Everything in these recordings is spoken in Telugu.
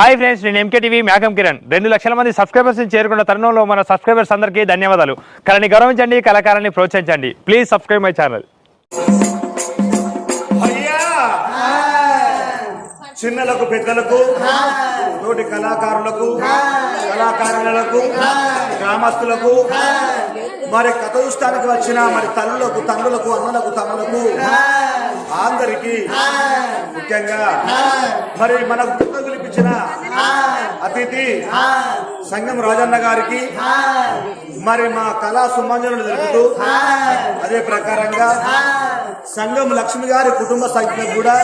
హాయ్ ఫ్రెండ్స్ నేను ఎంకే టీవీ మేకం కిరణ్. రెండు లక్షల మంది సబ్స్క్రైబర్స్ని చేరుకున్న తరుణంలో మన సబ్స్క్రైబర్స్ అందరికీ ధన్యవాదాలు. కళని గౌరవించండి కళాకారాన్ని ప్రోత్సహించండి. ప్లీజ్ సబ్స్క్రైబ్ మై ఛానల్ చిన్నలకు పెద్దలకు తోటి కళాకారులకు కళాకారులకు గ్రామస్తులకు మరి కథ చూస్తానికి వచ్చిన మరి తల్లులకు తండ్రులకు అన్నలకు తమ్ములకు అందరికి ముఖ్యంగా మరి మనకు పుట్ట పిలిపించిన అతిథి సంగం రాజన్న గారికి మరి మా కళా సుమంజనులు జరుపుతూ అదే ప్రకారంగా సంఘం లక్ష్మి గారి కుటుంబ సభ్యులకు కూడా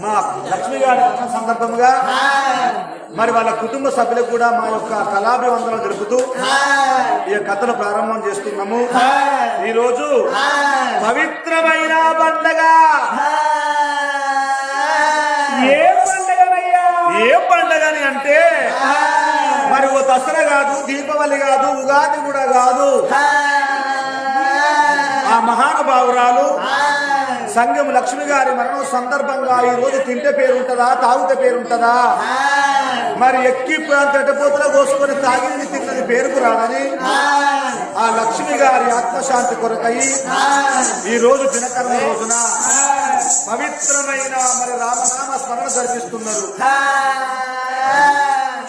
మా లక్ష్మి గారి సందర్భంగా మరి వాళ్ళ కుటుంబ సభ్యులకు కూడా మా యొక్క కళాభివందనం జరుపుతూ ఈ కథను ప్రారంభం చేస్తున్నాము. ఈ రోజు పవిత్రమైన పండగ. ఏ పండగనయ్యా? ఏ పండగని అంటే? మరి ఓ దసరా కాదు దీపావళి కాదు ఉగాది కూడా కాదు. ఆ మహానుభావురాలు సంఘం లక్ష్మి గారి మరణం సందర్భంగా ఈ రోజు తింటే పేరు ఉంటుందా తాగితే పేరు ఉంటుందా మరి ఎక్కి తట్టపోతలో కోసుకొని తాగింది తిన్నది పేరుకు రాదని ఆ లక్ష్మి గారి ఆత్మశాంతి కొరకై ఈ రోజు దినకరణ రోజున పవిత్రమైన మరి రామనామ స్మరణ జరిపిస్తున్నారు.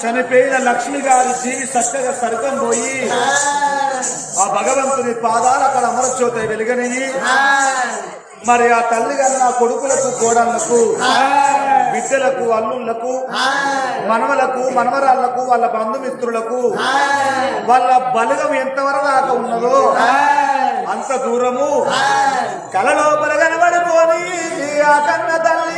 చనిపోయిన లక్ష్మి గారి జీవి చక్కగా సర్గం పోయి ఆ భగవంతుని పాదాలు అక్కడ అమరజ్యోతి వెలుగని మరి ఆ తల్లి కన్నా కొడుకులకు కోడళ్ళకు బిడ్డలకు అల్లుళ్ళకు మనవలకు మనవరాళ్ళకు వాళ్ళ బంధుమిత్రులకు వాళ్ళ బలగం ఎంతవరకు దాకా ఉన్నదో అంత దూరము కల లోపల కనబడిపోని ఆ కన్న తల్లి.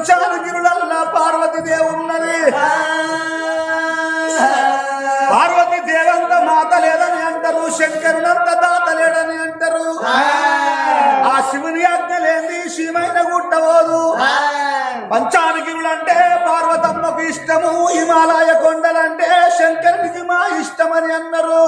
ఆడింది పంచాలగిరులల్లా పార్వతి దేవున్నది పార్వతి దేవంత మాత లేదని అంటారు శంకరునంత దాత లేడని అంటారు. ఆ శివుని ఆజ్ఞ లేని శివమైన గుట్టవోదు పంచానగిరులంటే పార్వతమ్మకు ఇష్టము హిమాలయ కొండలంటే శంకరునికి మా ఇష్టమని అన్నారు.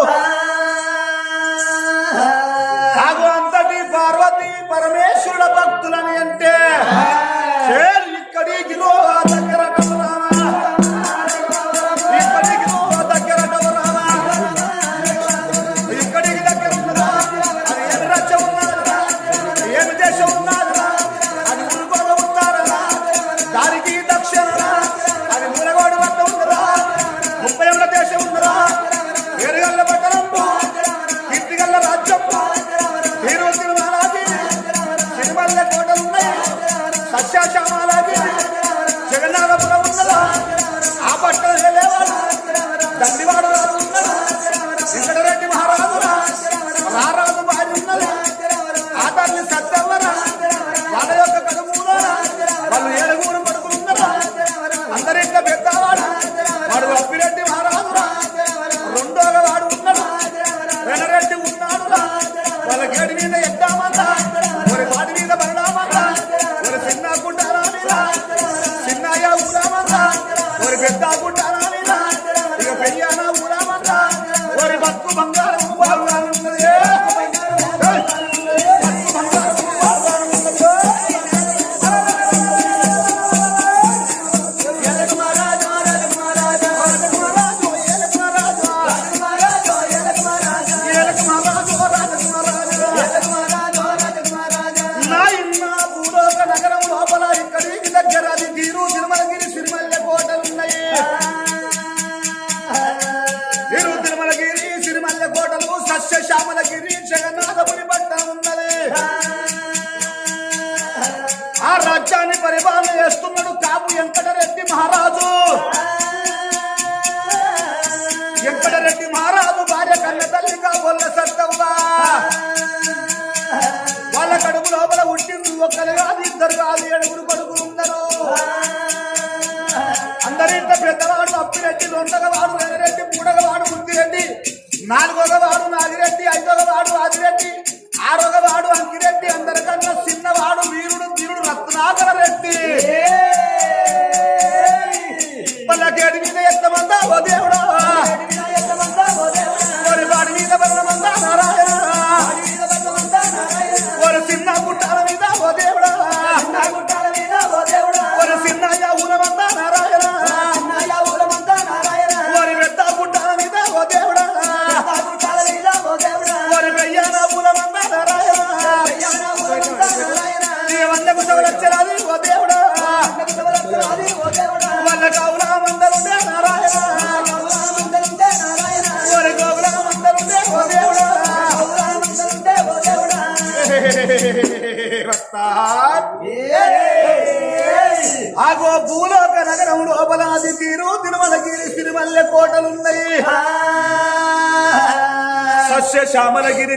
మహారాజు. వెంకటరెడ్డి మహారాజు భార్య కన్న తల్లిగా వల్ల సత్తవ్వా వాళ్ళ కడుపు లోపల ఉంటుంది ఒక్కరు కాదు ఇద్దరు కాదు ఏడుగురు కొడుకులు ఉన్నారు. అందరింత పెద్దవాడు అప్పిరెడ్డి రెండవ వెనరెడ్డి మూడగవాడు ముద్దిరెడ్డి. నాలుగవ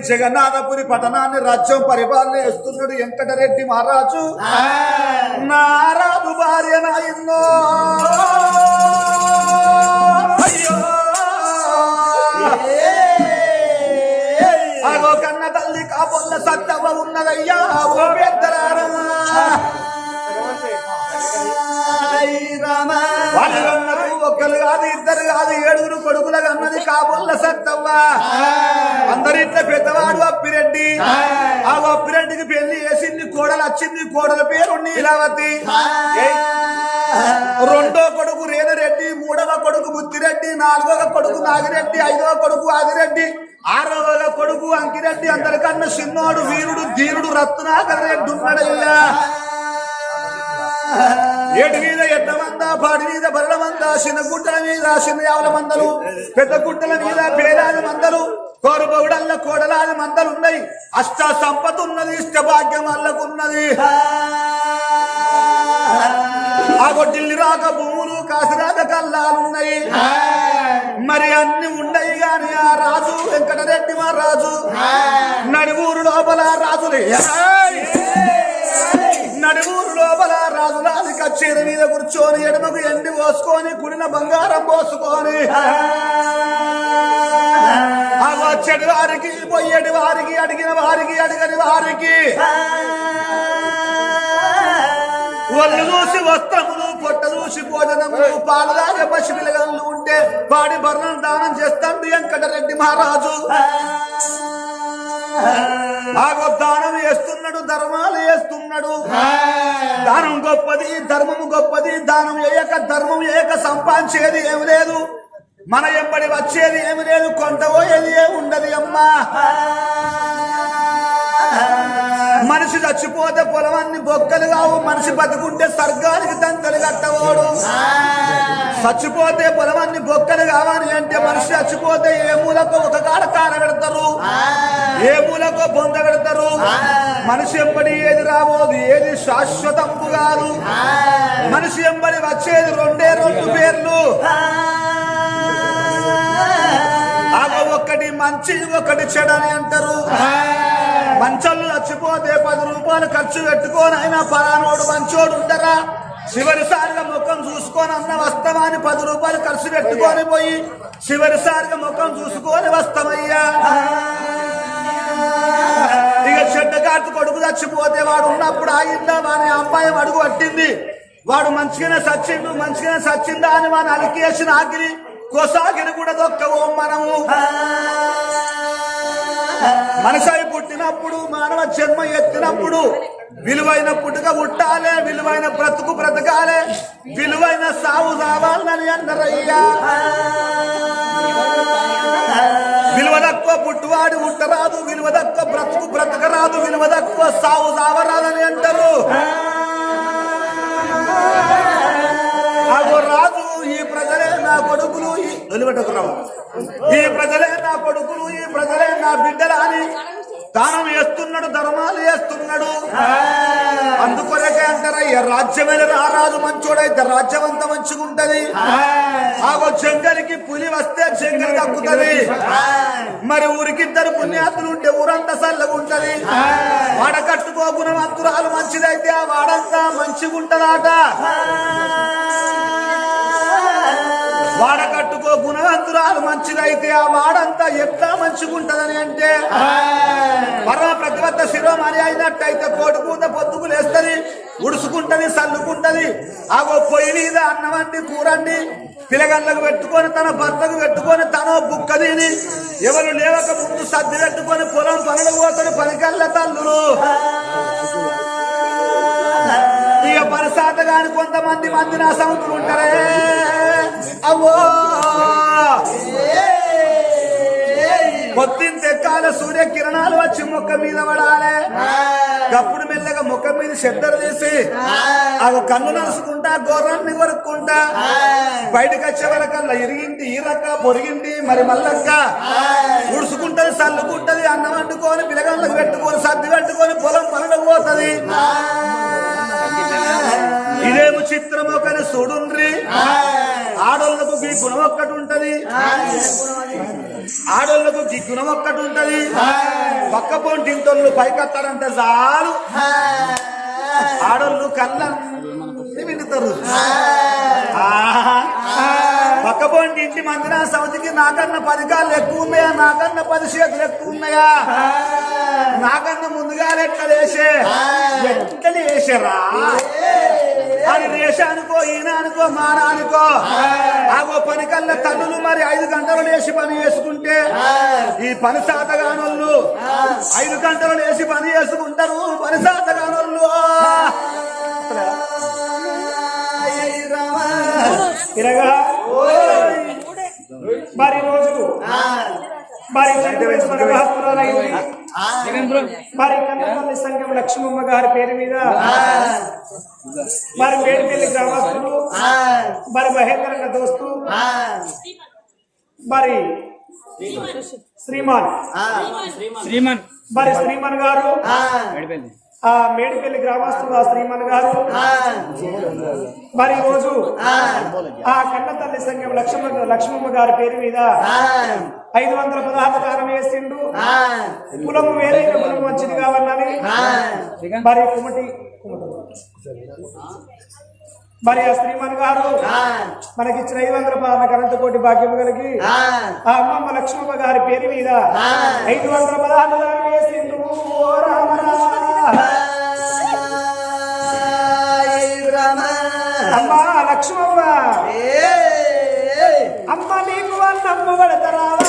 జగన్నాథపురి పట్టణాన్ని రాజ్యం పరిపాలన చేస్తున్నాడు వెంకటరెడ్డి మహారాజు. నారాజు భార్య నాయన్నో అయ్యో. అగో కన్న తల్లి కాపొల్ల సత్తవ ఉన్నదయ్యా. ఓ ఒక్కరు కాదు ఇద్దరు కాదు ఏడుగురు కొడుకుల అన్నది కాబొల్ల సత్తవ్వ. అందరిట్ల పెద్దవాడు అప్పిరెడ్డి. ఆ అప్పిరెడ్డికి పెళ్ళి చేసింది కోడలు వచ్చింది కోడల పేరు నీలావతి. రెండో కొడుకు రేణరెడ్డి మూడవ కొడుకు బుద్ధిరెడ్డి నాలుగవ కొడుకు నాగిరెడ్డి ఐదవ కొడుకు ఆదిరెడ్డి ఆరవ కొడుకు అంకిరెడ్డి. అందరికన్నా చిన్నోడు వీరుడు ధీరుడు రత్నాకర రెడ్డి ఉన్నాడయ్యా. ఏటి మీద ఎడ్ల మంద పాడి మీద బర్రెల చిన్న గుట్టల మీద చిన్న యావల మందలు పెద్ద గుట్టల మీద పేదాది మందలు కోరు బౌడల్ల కోడలాది మందలు ఉన్నాయి అష్ట సంపద ఉన్నది ఇష్ట భాగ్యం అల్లకున్నది. ఆ గొడ్డిల్లి రాక భూములు కాసిరాక కల్లాలున్నాయి మరి అన్ని ఉండయి గాని ఆ రాజు వెంకటరెడ్డి మా రాజు. నడుమూరు లోపల రాజులే. నడుమూరు లోపల రాజులాది కచ్చేరి మీద కూర్చొని ఎడమకు ఎండి పోసుకొని గుడిన బంగారం పోసుకొని. వచ్చేటి వారికి పోయేటి వారికి అడిగిన వారికి అడిగని వారికి. ఒళ్ళు చూసి వస్త్రములు పొట్ట చూసి భోజనములు పాలలాగే పసి పిల్లగలు ఉంటే వాడి భరణం దానం చేస్తాడు వెంకటరెడ్డి మహారాజు. ఆగో దానం చేస్తున్నాడు ధర్మాలు చేస్తున్నాడు. దానం గొప్పది ధర్మము గొప్పది దానం ఏక ధర్మం ఏక సంపాదించేది ఏమి లేదు. మన ఎంబడి వచ్చేది ఏమి లేదు కొంత పోయేది ఏమి ఉండదు అమ్మా. మనిషి చచ్చిపోతే పొలమన్ని బొక్కలు కావు. మనిషి బతుకుంటే స్వర్గానికి తంతలు కట్టవాడు. చచ్చిపోతే పొలమన్ని బొక్కలు కావాలి అంటే మనిషి చచ్చిపోతే ఏ మూలకు ఒక కాడ కార పెడతారు? ఏ మూలకు బొంద పెడతారు? మనిషి ఎంబడి ఏది రాబోదు ఏది శాశ్వతంపు కాదు. మనిషి ఎంబడి వచ్చేది రెండే రెండు పేర్లు. ఒకటి మంచి ఒకటి చెడని అంటారు. మంచోళ్ళు చచ్చిపోతే పది రూపాయలు ఖర్చు పెట్టుకొని అయినా పరానోడు మంచోడు ఉండరా? చివరిసారిగా ముఖం చూసుకొని అన్న వస్తామని పది రూపాయలు ఖర్చు పెట్టుకొని పోయి చివరిసారిగా ముఖం చూసుకొని వస్తామయ్యా. ఇక చచ్చిపోతే వాడు ఉన్నప్పుడు ఆగిందా? వాని అమ్మాయి అడుగు పట్టింది. వాడు మంచిగానే సచ్చిండు మంచిగానే సచ్చిందా అని వాని అలికేసిన ఆగిరి కొసాగిరి కూడా దొక్కవు మనము. మనసాయి పుట్టినప్పుడు మానవ జన్మ ఎత్తినప్పుడు విలువైన పుట్టుక పుట్టాలే విలువైన బ్రతుకు బ్రతకాలే విలువైన సాగు సావాలని అన్నరయ్యా. విలువ తక్కువ పుట్టువాడు పుట్టరాదు విలువ తక్కువ బ్రతుకు బ్రతకరాదు విలువ తక్కువ సావు సావరాదని అంటారు. అగో రాజు ఈ ప్రజలే నా కొడుకులు ఈ రావు ఈ ప్రజలే నా కొడుకులు ఈ ప్రజలే నా బిడ్డలు అని దానం వేస్తున్నాడు ధర్మాలు వేస్తున్నాడు అందుకొరకే అంటారయ్య రాజ్యమైన రారాజు మంచోడైతే రాజ్యం అంతా మంచిగుంటది ఆగో జంగలికి పులి వస్తే జంగలి తగ్గుతుంది మరి ఊరికిద్దరు పుణ్యాతులు ఉంటే ఊరంతా చల్లగుంటది. వాడ కట్టుకో గుణవంతురాలు మంచిదైతే ఆ వాడంతా మంచిగుంటదాట. వాడ కట్టుకో గుణవంతురాలు మంచిదైతే ఆ వాడంతా ఎట్లా మంచిగుంటదని అంటే పరమ ప్రతివత్త శిరోమణి అయినట్టయితే కోడి కూత పొద్దుకు ఉడుసుకుంటది సల్లుకుంటది ఆగో పొయ్యి మీద అన్నమండి కూరండి పిలగళ్ళకు పెట్టుకొని తన భర్తకు పెట్టుకొని తన బుక్క తిని ఎవరు లేవక ముందు సర్ది పెట్టుకొని పొలం పనులు పోతాడు పనికల్ల తల్లులు. ఇక పరిసాత గాని కొంతమంది మంది నా సముద్రులు ఉంటారే. అవ్వో! పొద్దున్న తెక్కాల సూర్య కిరణాలు వచ్చి మొక్క మీద పడాలే. అప్పుడు మెల్లగా ముఖం మీద చెద్దరు తీసి ఆ కన్ను నలుసుకుంటా గోర్రాన్ని కొరుక్కుంటా. బయటకు వచ్చే వరకల్లా ఇరిగింటి ఈరక్క పొరిగింటి మరి మల్లక్క. ఉడుసుకుంటది సల్లుకుంటది అన్నం వండుకొని పిలగళ్ళకు పెట్టుకొని సర్ది పెట్టుకొని పొలం పనులకు పోతది. ఇదేమి చిత్రం ఒకని చూడుండ్రి? ఆడోళ్ళకు ఈ గుణం ఒక్కటి ఉంటది. ఆడోళ్ళకు ఈ గుణం ఒక్కటి ఉంటది. పక్క పొంటింటోళ్ళు పైకత్తారంటే చాలు. ఆడోళ్ళు కళ్ళన్నీ వింటుతారు పక్క పోంటి ఇంటి మందిర సౌతికి నాకన్నా పది కాళ్ళు ఎక్కువ ఉన్నాయా? నాకన్నా పది చేతులు ఎక్కువ ఉన్నాయా? నాకన్నా ముందుగా లెక్క లేసే ఎట్లా లేసారా అది దేశ అనుకో ఈయన అనుకో మాన అనుకో ఆగో పని కల్లా తల్లులు మరి ఐదు గంటలు లేచి పని చేసుకుంటే ఈ పని శాతగానోళ్ళు ఐదు గంటలు లేచి పని చేసుకుంటారు పని శాతగానోళ్ళు ఇరగా మరి రోజు మరి మరి కన్నపల్లి సంఘం లక్ష్మమ్మ గారి పేరు మీద మరి మేడిపల్లి గ్రామస్తులు మరి మహేంద్రన్న దోస్తు మరి శ్రీమాన్. శ్రీమన్. మరి శ్రీమన్ గారు ఆ. మేడిపల్లి. గ్రామస్తులు ఆ శ్రీమన్ గారు మరి ఈ రోజు ఆ కన్న తల్లి సంఘం లక్ష్మమ్మ లక్ష్మమ్మ గారి పేరు మీద ఐదు వందల పదహారు దానం వేసిండు. కులము వేరైన కులం మంచిది కావాలని మరి కుమటి మరి ఆ శ్రీమన్ గారు మనకిచ్చిన ఐదు వందల పదహారు అనంత కోటి భాగ్యం కలిగి ఆ. అమ్మమ్మ లక్ష్మమ్మ గారి పేరు మీద ఐదు వందల పదహారు దానం వేసిండు. ఓ రామ రామ. అమ్మా లక్ష్మమ్మ. అమ్మ నీకు అన్నమ్మ పడతారావా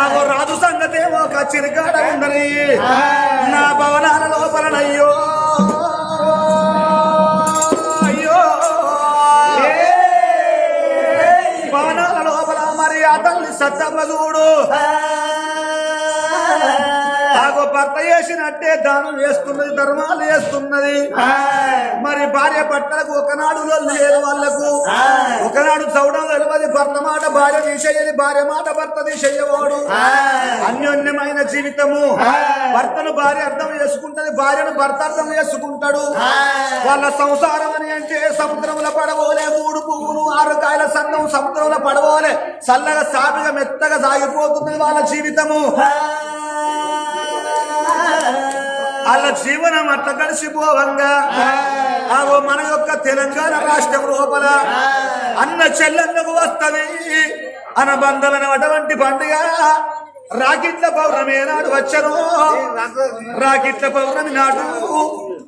ఆగో రాజు సంగతేమో ఒక చిరుకాడ ఉందని. నా భవనాల లోపలనయ్యో. అయ్యో. భవనాల లోపల మరి తల్లి సత్తమ్మ చూడు. భర్త చేసినట్టే దానం వేస్తున్నది ధర్మాలు వేస్తున్నది మరి భార్య భర్తలకు ఒకనాడు లేదు వాళ్ళకు. ఒకనాడు చౌడం తెలియదు భర్త మాట భార్య తీసేయది భార్య మాట భర్త తీసేయవాడు అన్యోన్యమైన జీవితము. భర్తను భార్య అర్థం చేసుకుంటది భార్యను భర్త అర్థం చేసుకుంటాడు. వాళ్ళ సంసారం అని అంటే సముద్రంలో పడవోలే మూడు పువ్వులు ఆరు కాయల సంఘం సముద్రంలో పడవోలే. చల్లగా సాపిగా మెత్తగా సాగిపోతుంది వాళ్ళ జీవితము. వాళ్ళ జీవనం అట్లా కలిసిపోవంగా. ఆగో మన యొక్క తెలంగాణ రాష్ట్రం లోపల అన్న చెల్లెళ్ళకు వస్తది. అటువంటి పండుగ. రాకిట్ల పౌర్ణమి నాడు వచ్చను. రాకిట్ల పౌర్ణమి నాడు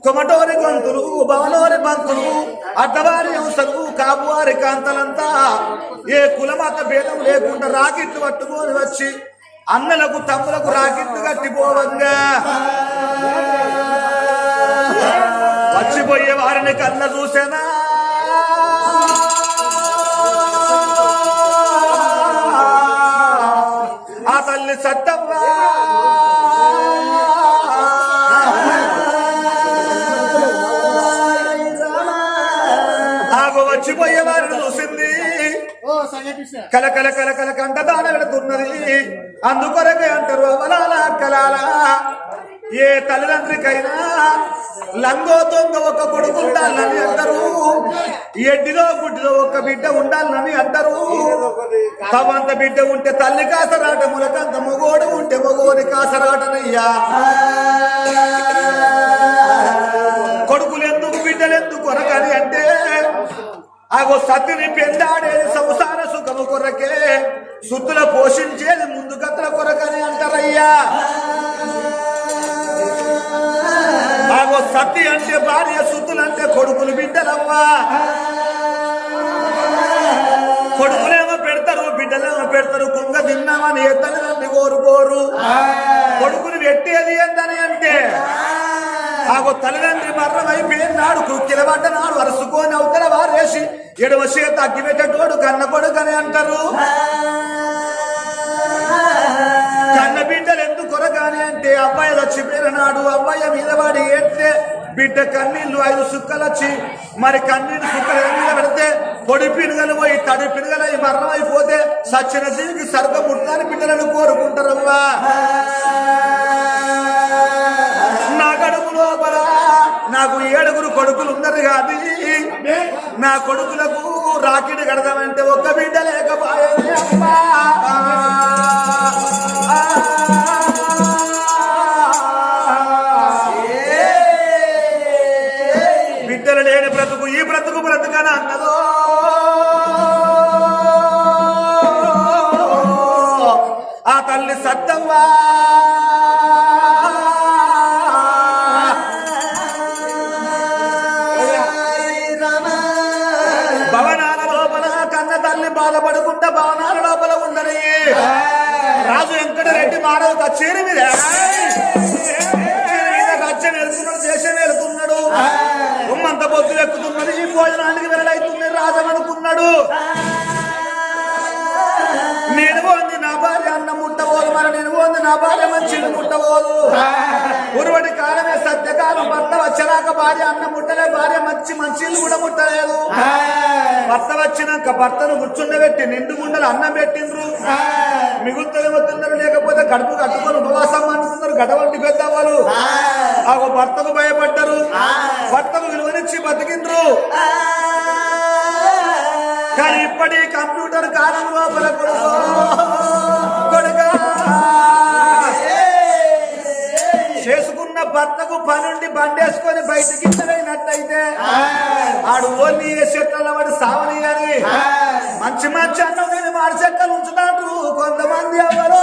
కొమటోరి గొంతులు భవనోరి బంతులు అడ్డవారి అంశలు కాపువారి కాంతలంతా ఏ కులమత భేదం లేకుండా రాకిట్లు పట్టుకొని వచ్చి అన్నలకు తమ్ములకు రాకిట్లు కట్టిపోవంగా వచ్చిపోయే వారిని కళ్ళ చూసేనా? ఆ తల్లి సత్తమ్మ? ఆగో వచ్చిపోయే వారిని చూసింది. కల కల కల కల కంట దాన వెళుతున్నది. అందుకొరకే అంటారు అవలాల కలాల ఏ తల్లిదండ్రికైనా లంగో తొంగ ఒక కొడుకు ఉండాలని అంటారు. ఎడ్డిలో గుడ్డిలో ఒక బిడ్డ ఉండాలని అంటారు. తమంత బిడ్డ ఉంటే తల్లి కాసరాట ములకంత మొగోడు ఉంటే మొగోని కాసరాటనయ్యా. కొడుకులు ఎందుకు బిడ్డలు ఎందుకు కొరకని అంటే ఆగో సతిని పెందాడేది సంసార సుఖము కొరకే. సుత్తుల పోషించేది ముందు గతుల కొరకని అంటారయ్యా. ఆగో సతి అంటే భార్య సుత్తులు అంటే కొడుకులు బిడ్డలవ్వా. కొడుకులేమో పెడతారు బిడ్డలేమో పెడతారు కుంగ తిన్నామని ఏ తల్లిదండ్రి కోరుకోరు. కొడుకుని పెట్టేది ఏందని అంటే ఆగో తల్లిదండ్రి మరణం అయిపోయినాడు కుక్కిల నాడు వరుసుకొని అవతల వారేసి ఏడవ చేత అగ్గిపెట్టేటోడు కన్న కొడుకని అంటారు. కన్న బిడ్డలు ఎందుకు కొరగానే అంటే అబ్బాయి చచ్చిపోయిన నాడు అబ్బాయి మీద వాడి ఏడ్తే బిడ్డ కన్నీళ్ళు ఐదు సుక్కలు వచ్చి మరి కన్నీళ్ళు సుక్కలు మీద పెడితే పొడి పినుగలు పోయి తడి పినుగలు అయి మరణం అయిపోతే సచ్చిన జీవికి సర్గ పుట్టాలని బిడ్డలను కోరుకుంటారమ్మా. నాకు ఏడుగురు కొడుకులు ఉన్నారు కాదు నా కొడుకులకు రాకిడి కడదామంటే ఒక్క బిడ్డ లేకపోయింది అమ్మా భోజనానికి వెళ్ళైతుంది రాజమనుకున్నాడు. నేను పోంది నా భార్య అన్నం ముట్టబోదు మరి నేను పోంది నా భార్య మంచిని ముట్టబోదు. ఉరువడి కాలమే సత్యకాలం భర్త వచ్చినాక భార్య అన్నం ముట్టలే భార్య మంచి మంచిలు కూడా ముట్టలేదు. భర్త వచ్చినాక భర్తను కూర్చుండబెట్టి నిండు గుండెలు అన్నం పెట్టిండ్రు. మిగులుతుంది వస్తున్నారు లేకపోతే కడుపు కట్టుకొని ఉపవాసం అంటున్నారు గడవంటి పెద్దవాళ్ళు. ఆ భర్తకు భయపడ్డారు. భర్తకు విలువనిచ్చి బతికిండ్రు. కానీ ఇప్పటి కంప్యూటర్ కాలం లోపల కొడుకో. చేసుకున్న భర్తకు పనుండి బండేసుకొని బయటికి ఇద్దరైనట్టయితే ఆడు ఓన్లీ చెట్ల వాడు సావనియాలి మంచి మంచి అన్నం నేను మాడి చెక్కలు ఉంచుతాడు కొంతమంది ఎవరు.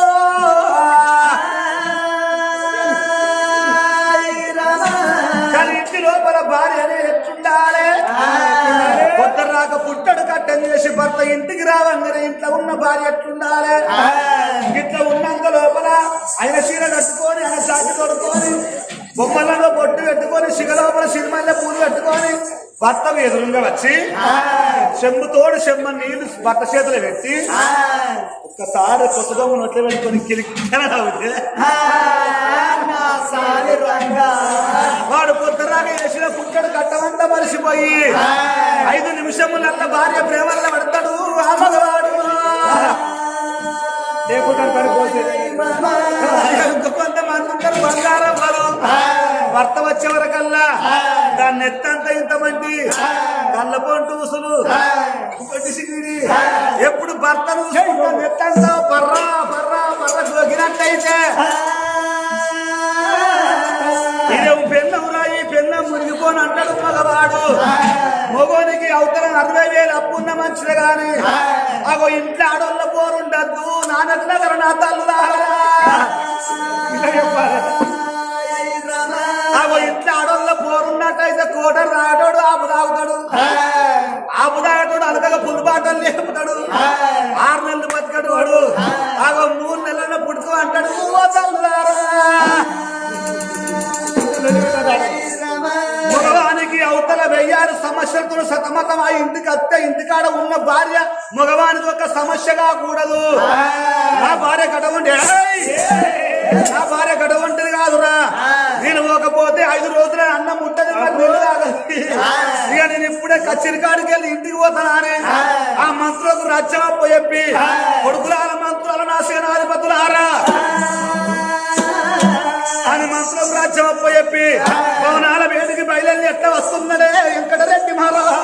ఇంట్లో ఉన్న భార్య ఎట్లుండాలి? ఇట్లా ఉన్నంత లోపల ఆయన చీర కట్టుకొని ఆయన సాకి తొడుకొని బొమ్మలలో బొట్టు పెట్టుకొని సిగ లోపల సినిమాల్లో పూలు పెట్టుకొని భర్త ఎదురుగా వచ్చి చెంబుతోడు చెంబ నీళ్ళు భర్త చేతులు పెట్టి ఒక్కసారి కొత్తదమ్మ నొట్లు పెట్టుకొని నవ్వుతే వాడు పొద్దురాగా వేసిన పుట్టడు కట్టమంతా మరిసిపోయి. ఐదు నిమిషములల్ల భార్య ప్రేమల్లో పడతాడు ఆ మగవాడు. లేకుండా పడిపోతే. కొంతమంది ఉంటారు బంగారం వాళ్ళు భర్త వచ్చే వరకల్లా దాన్ని ఎత్తంత ఇంతమంది కళ్ళ పొంటు ఉసులు. ఇంకోటి సిగిడి ఎప్పుడు భర్తను చూసుకుంటాం ఎత్తంత పర్రా పర్రా పర్రా గోకినట్టయితే ఇదేం పెన్నం మునిగిపోని అంటాడు మగవాడు మగోనికి అవతల అరవై వేలు అప్పున్న మనుషులు గాని అగో ఇంట్లో ఆడోళ్ళ పోరుండద్దు. నానట్ల నా ఇలా చెప్పాలి. పోరున్నట్టయితే కోట రాడోడు ఆపు తాగుతాడు ఆపు తాగటోడు అలకగా పుల్లు బాటలు లేపుతాడు. ఆరు నెలలు బతికడు వాడు. అగో మూడు నెలల పుట్టుకు అంటాడు. మగవానికి అవతల వెయ్యారు సమస్యలతో సతమతం ఆ ఇంటికి అత్తే ఇంటికాడ ఉన్న భార్య మగవానికి ఒక సమస్యగా కూడదు. నా భార్య కడవండి నా భార్య కడవంటిది కాదురా. నేను పోకపోతే ఐదు రోజులే అన్నం తాగదు. ఇక నేను ఇప్పుడే కచ్చిరి కాడికి వెళ్ళి ఇంటికి పోతానే ఆ. మంత్రులకు రచ్చమప్ప చెప్పి కొడుకులాల మంత్రుల నాశనాధిపతులారా అని మంత్రం రాజ్యం అప్ప చెప్పి భవనాల వేదికి బయలుదేరి ఎట్లా వస్తున్నదే వెంకటరెడ్డి మహారాజా